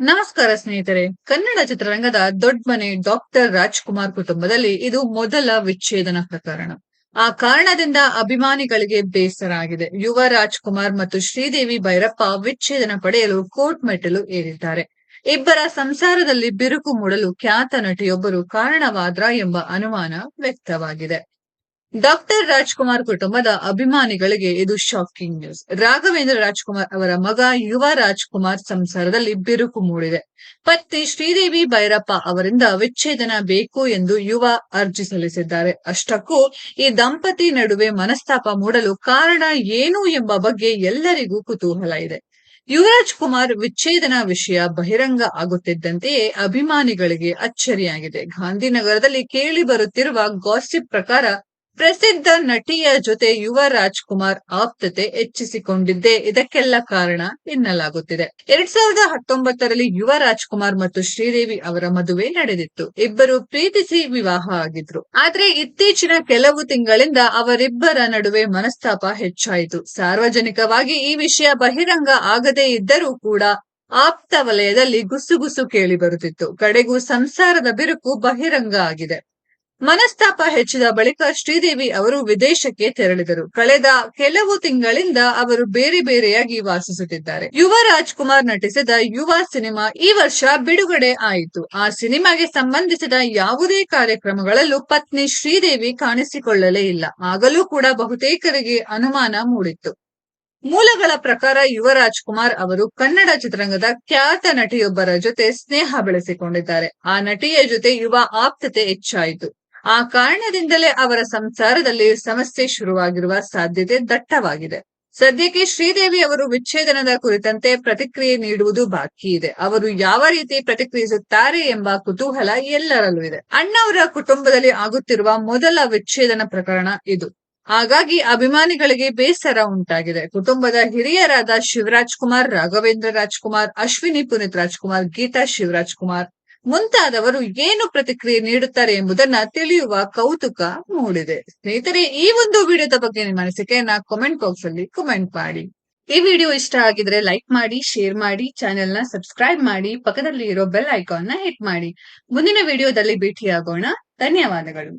ನಮಸ್ಕಾರ ಸ್ನೇಹಿತರೆ. ಕನ್ನಡ ಚಿತ್ರರಂಗದ ದೊಡ್ಡ ಮನೆ ಡಾಕ್ಟರ್ ರಾಜ್ಕುಮಾರ್ ಕುಟುಂಬದಲ್ಲಿ ಇದು ಮೊದಲ ವಿಚ್ಛೇದನ ಪ್ರಕರಣ. ಆ ಕಾರಣದಿಂದ ಅಭಿಮಾನಿಗಳಿಗೆ ಬೇಸರ ಆಗಿದೆ. ಯುವ ರಾಜ್ಕುಮಾರ್ ಮತ್ತು ಶ್ರೀದೇವಿ ಭೈರಪ್ಪ ವಿಚ್ಛೇದನ ಪಡೆಯಲು ಕೋರ್ಟ್ ಮೆಟ್ಟಲು ಏರಿದ್ದಾರೆ. ಇಬ್ಬರ ಸಂಸಾರದಲ್ಲಿ ಬಿರುಕು ಮೂಡಲು ಖ್ಯಾತ ನಟಿಯೊಬ್ಬರು ಕಾರಣವಾದ್ರ ಎಂಬ ಅನುಮಾನ ವ್ಯಕ್ತವಾಗಿದೆ. ಡಾಕ್ಟರ್ ರಾಜ್ಕುಮಾರ್ ಕುಟುಂಬದ ಅಭಿಮಾನಿಗಳಿಗೆ ಇದು ಶಾಕಿಂಗ್ ನ್ಯೂಸ್ ರಾಘವೇಂದ್ರ ರಾಜ್ಕುಮಾರ್ ಅವರ ಮಗ ಯುವ ರಾಜ್ಕುಮಾರ್ ಸಂಸಾರದಲ್ಲಿ ಬಿರುಕು ಮೂಡಿದೆ. ಪತ್ನಿ ಶ್ರೀದೇವಿ ಭೈರಪ್ಪ ಅವರಿಂದ ವಿಚ್ಛೇದನ ಬೇಕು ಎಂದು ಯುವ ಅರ್ಜಿ ಸಲ್ಲಿಸಿದ್ದಾರೆ. ಅಷ್ಟಕ್ಕೂ ಈ ದಂಪತಿ ನಡುವೆ ಮನಸ್ತಾಪ ಮೂಡಲು ಕಾರಣ ಏನು ಎಂಬ ಬಗ್ಗೆ ಎಲ್ಲರಿಗೂ ಕುತೂಹಲ ಇದೆ. ಯುವರಾಜ್ ಕುಮಾರ್ ವಿಚ್ಛೇದನ ವಿಷಯ ಬಹಿರಂಗ ಆಗುತ್ತಿದ್ದಂತೆಯೇ ಅಭಿಮಾನಿಗಳಿಗೆ ಅಚ್ಚರಿಯಾಗಿದೆ. ಗಾಂಧಿನಗರದಲ್ಲಿ ಕೇಳಿ ಬರುತ್ತಿರುವ ಗಾಸಿಪ್ ಪ್ರಕಾರ ಪ್ರಸಿದ್ಧ ನಟಿಯ ಜೊತೆ ಯುವ ರಾಜ್ಕುಮಾರ್ ಆಪ್ತತೆ ಹೆಚ್ಚಿಸಿಕೊಂಡಿದ್ದೇ ಇದಕ್ಕೆಲ್ಲ ಕಾರಣ ಎನ್ನಲಾಗುತ್ತಿದೆ. ಎರಡ್ ಸಾವಿರದ ಹತ್ತೊಂಬತ್ತರಲ್ಲಿ ಯುವ ರಾಜ್ಕುಮಾರ್ ಮತ್ತು ಶ್ರೀದೇವಿ ಅವರ ಮದುವೆ ನಡೆದಿತ್ತು. ಇಬ್ಬರು ಪ್ರೀತಿಸಿ ವಿವಾಹ ಆಗಿದ್ರು. ಆದ್ರೆ ಇತ್ತೀಚಿನ ಕೆಲವು ತಿಂಗಳಿಂದ ಅವರಿಬ್ಬರ ನಡುವೆ ಮನಸ್ತಾಪ ಹೆಚ್ಚಾಯಿತು. ಸಾರ್ವಜನಿಕವಾಗಿ ಈ ವಿಷಯ ಬಹಿರಂಗ ಆಗದೇ ಇದ್ದರೂ ಕೂಡ ಆಪ್ತ ವಲಯದಲ್ಲಿ ಗುಸುಗುಸು ಕೇಳಿ ಬರುತ್ತಿತ್ತು. ಕಡೆಗೂ ಸಂಸಾರದ ಬಿರುಕು ಬಹಿರಂಗ ಆಗಿದೆ. ಮನಸ್ತಾಪ ಹೆಚ್ಚಿದ ಬಳಿಕ ಶ್ರೀದೇವಿ ಅವರು ವಿದೇಶಕ್ಕೆ ತೆರಳಿದರು. ಕಳೆದ ಕೆಲವು ತಿಂಗಳಿಂದ ಅವರು ಬೇರೆ ಬೇರೆಯಾಗಿ ವಾಸಿಸುತ್ತಿದ್ದಾರೆ. ಯುವ ರಾಜ್ಕುಮಾರ್ ನಟಿಸಿದ ಯುವ ಸಿನಿಮಾ ಈ ವರ್ಷ ಬಿಡುಗಡೆ ಆಯಿತು. ಆ ಸಿನಿಮಾಗೆ ಸಂಬಂಧಿಸಿದ ಯಾವುದೇ ಕಾರ್ಯಕ್ರಮಗಳಲ್ಲೂ ಪತ್ನಿ ಶ್ರೀದೇವಿ ಕಾಣಿಸಿಕೊಳ್ಳಲೇ ಇಲ್ಲ. ಆಗಲೂ ಕೂಡ ಬಹುತೇಕರಿಗೆ ಅನುಮಾನ ಮೂಡಿತ್ತು. ಮೂಲಗಳ ಪ್ರಕಾರ ಯುವ ರಾಜ್ಕುಮಾರ್ ಅವರು ಕನ್ನಡ ಚಿತ್ರರಂಗದ ಖ್ಯಾತ ನಟಿಯೊಬ್ಬರ ಜೊತೆ ಸ್ನೇಹ ಬೆಳೆಸಿಕೊಂಡಿದ್ದಾರೆ. ಆ ನಟಿಯ ಜೊತೆ ಯುವ ಆಪ್ತತೆ ಹೆಚ್ಚಾಯಿತು. ಆ ಕಾರಣದಿಂದಲೇ ಅವರ ಸಂಸಾರದಲ್ಲಿ ಸಮಸ್ಯೆ ಶುರುವಾಗಿರುವ ಸಾಧ್ಯತೆ ದಟ್ಟವಾಗಿದೆ. ಸದ್ಯಕ್ಕೆ ಶ್ರೀದೇವಿ ಅವರು ವಿಚ್ಛೇದನದ ಕುರಿತಂತೆ ಪ್ರತಿಕ್ರಿಯೆ ನೀಡುವುದು ಬಾಕಿ ಇದೆ. ಅವರು ಯಾವ ರೀತಿ ಪ್ರತಿಕ್ರಿಯಿಸುತ್ತಾರೆ ಎಂಬ ಕುತೂಹಲ ಎಲ್ಲರಲ್ಲೂ ಇದೆ. ಅಣ್ಣವರ ಕುಟುಂಬದಲ್ಲಿ ಆಗುತ್ತಿರುವ ಮೊದಲ ವಿಚ್ಛೇದನ ಪ್ರಕರಣ ಇದು. ಹಾಗಾಗಿ ಅಭಿಮಾನಿಗಳಿಗೆ ಬೇಸರ ಉಂಟಾಗಿದೆ. ಕುಟುಂಬದ ಹಿರಿಯರಾದ ಶಿವರಾಜ್ ಕುಮಾರ್ ರಾಘವೇಂದ್ರ ರಾಜ್ಕುಮಾರ್, ಅಶ್ವಿನಿ ಪುನೀತ್ ರಾಜ್ಕುಮಾರ್, ಗೀತಾ ಶಿವರಾಜ್ ಕುಮಾರ್ ಮುಂತಾದವರು ಏನು ಪ್ರತಿಕ್ರಿಯೆ ನೀಡುತ್ತಾರೆ ಎಂಬುದನ್ನ ತಿಳಿಯುವ ಕೌತುಕ ಮೂಡಿದೆ. ಸ್ನೇಹಿತರೆ, ಈ ಒಂದು ವಿಡಿಯೋದ ಬಗ್ಗೆ ನಿಮ್ಮ ಅನಿಸಿಕೆಯನ್ನ ಕಾಮೆಂಟ್ ಬಾಕ್ಸ್ ಅಲ್ಲಿ ಕಮೆಂಟ್ ಮಾಡಿ. ಈ ವಿಡಿಯೋ ಇಷ್ಟ ಆಗಿದ್ರೆ ಲೈಕ್ ಮಾಡಿ ಶೇರ್ ಮಾಡಿ ಚಾನೆಲ್ನ ಸಬ್ಸ್ಕ್ರೈಬ್ ಮಾಡಿ ಪಕ್ಕದಲ್ಲಿ ಇರೋ ಬೆಲ್ ಐಕಾನ್ನ ಹಿಟ್ ಮಾಡಿ. ಮುಂದಿನ ವಿಡಿಯೋದಲ್ಲಿ ಭೇಟಿಯಾಗೋಣ. ಧನ್ಯವಾದಗಳು.